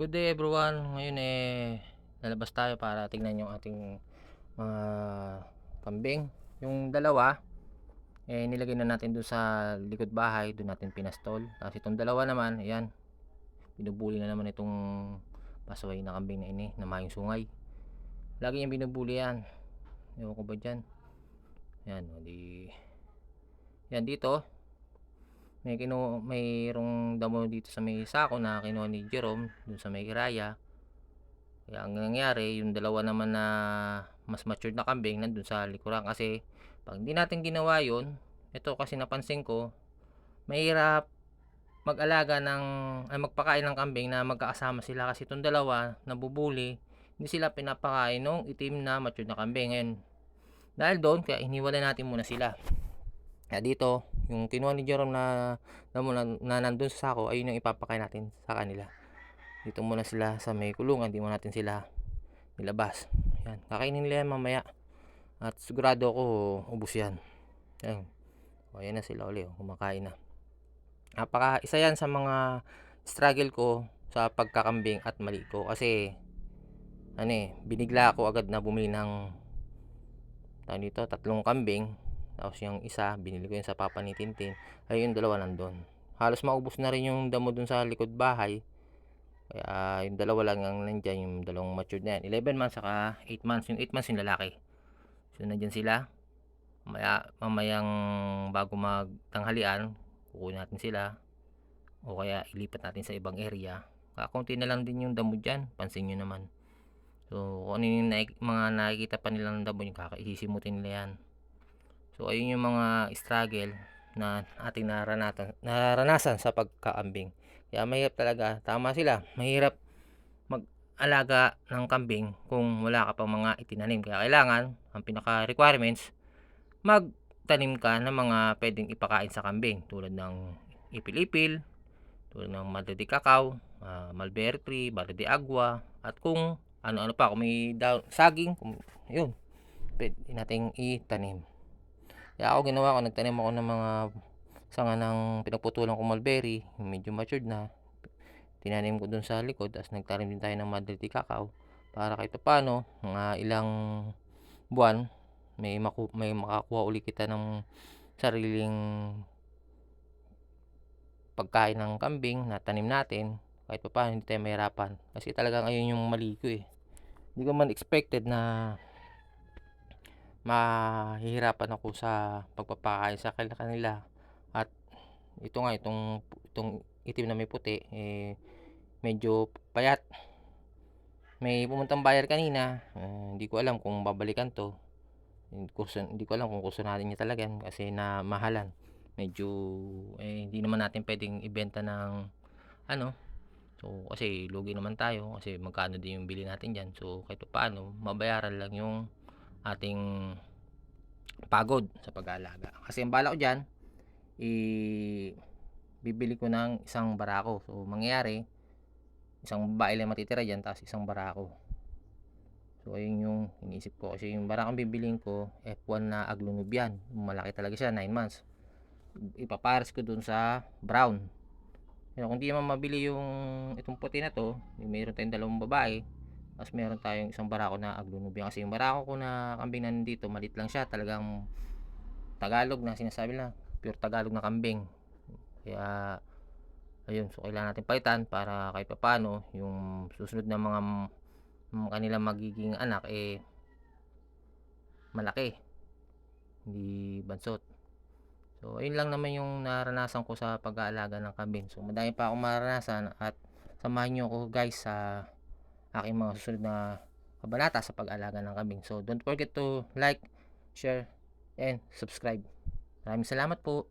Good day everyone. Ngayon eh lalabas tayo para tingnan yung ating mga kambing. Yung dalawa eh nilagay na natin doon sa likod bahay, doon natin pinastol. Tapos itong dalawa naman, ayan. Binubuli na naman itong pasaway na kambing na ini, na mayong sungay. Lagi yung binubuli yan. Ewan ko ba dyan. Yan, o di... Yan dito, may kinu mayroong damo dito sa may sako na kinuha ni Jerome dun sa may Iraya. Kaya ang nangyari yung dalawa naman na mas matured na kambing nandun sa likuran. Kasi pag hindi natin ginawa yun ito kasi napansin ko mahirap mag-alaga ng ay magpakain ng kambing na magkakasama sila. Kasi itong dalawa nabubuli hindi sila pinapakain ng itim na matured na kambing. Ngayon dahil doon kaya iniwala natin muna sila. Kaya dito, yung kinuha ni Jerome na, na, na, na nandun sa sako, ayun yung ipapakain natin sa kanila. Dito muna sila sa may kulungan, di mo natin sila nilabas. Yan, kakainin nila yan mamaya. At sigurado ako, ubus yan. Yan. O, ayan na sila uli, oh, kumakain na. Napaka, isa yan sa mga struggle ko sa pagkakambing at mali ko. Kasi, ano eh, binigla ako agad na bumili ng tawag dito, tatlong kambing tapos yung isa, binili ko yun sa papa ni Tintin. Ay yung dalawa nandun. Halos maubos na rin yung damo dun sa likod bahay. Kaya yung dalawa lang ang nandyan, yung dalawang matured na yan. 11 months saka 8 months. Yung 8 months yung lalaki. So nandyan sila. Mamaya, mamayang bago magtanghalian, kukunin natin sila. O kaya ilipat natin sa ibang area. Kakunti na lang din yung damo dyan. Pansin nyo naman. So kung ano yung naik- mga nakikita pa nilang damo, yung kakaisisimutin nila yan. So ayun yung mga struggle na ating naranasan, naranasan sa pagkaambing. Kaya mahirap talaga, tama sila, mahirap mag-alaga ng kambing kung wala ka pang mga itinanim. Kaya kailangan, ang pinaka-requirements, magtanim ka ng mga pwedeng ipakain sa kambing. Tulad ng ipil-ipil, tulad ng madre de cacao, uh, mulberry tree, barre de agua, at kung ano-ano pa, kung may daw, saging, kung, yun, pwede nating itanim. Kaya ako ginawa ko, nagtanim ako ng mga sanga ng pinagputulan ko mulberry, medyo matured na. Tinanim ko dun sa likod, tapos nagtanim din tayo ng Madre de Cacao. Para kahit paano, mga ilang buwan, may, maku may makakuha uli kita ng sariling pagkain ng kambing na tanim natin. Kahit pa paano hindi tayo mahirapan. Kasi talagang ayun yung mali ko eh. Hindi ko man expected na mahihirapan ako sa pagpapakain sa kanila at ito nga itong itong itim na may puti eh medyo payat. May pumuntang buyer kanina eh, hindi ko alam kung babalikan to. Kurso, hindi ko alam kung gusto natin niya talaga kasi na mahalan medyo eh, hindi naman natin pwedeng ibenta ng ano. So kasi lugi naman tayo kasi magkano din yung bili natin dyan. So kahit paano mabayaran lang yung ating pagod sa pag-aalaga. Kasi ang bala ko dyan, i bibili ko ng isang barako. So, mangyayari, isang babae lang matitira dyan, tapos isang barako. So, ayun yung iniisip ko. Kasi yung barakong bibiliin ko, F1 na aglunubian. Malaki talaga siya, 9 months. Ipapares ko dun sa brown. Kaya kung di naman mabili yung itong puti na to, mayroon tayong dalawang babae, tapos meron tayong isang barako na aglunubian. Kasi yung barako ko na kambing na nandito, malit lang siya. Talagang Tagalog na sinasabi na. Pure Tagalog na kambing. Kaya, ayun. So, kailangan natin palitan para kahit paano yung susunod na mga kanilang magiging anak, eh, malaki. Hindi bansot. So, ayun lang naman yung naranasan ko sa pag-aalaga ng kambing. So, madami pa akong maranasan at samahan nyo ako guys sa aking mga susunod na kabanata sa pag-alaga ng kambing. So, don't forget to like, share, and subscribe. Maraming salamat po.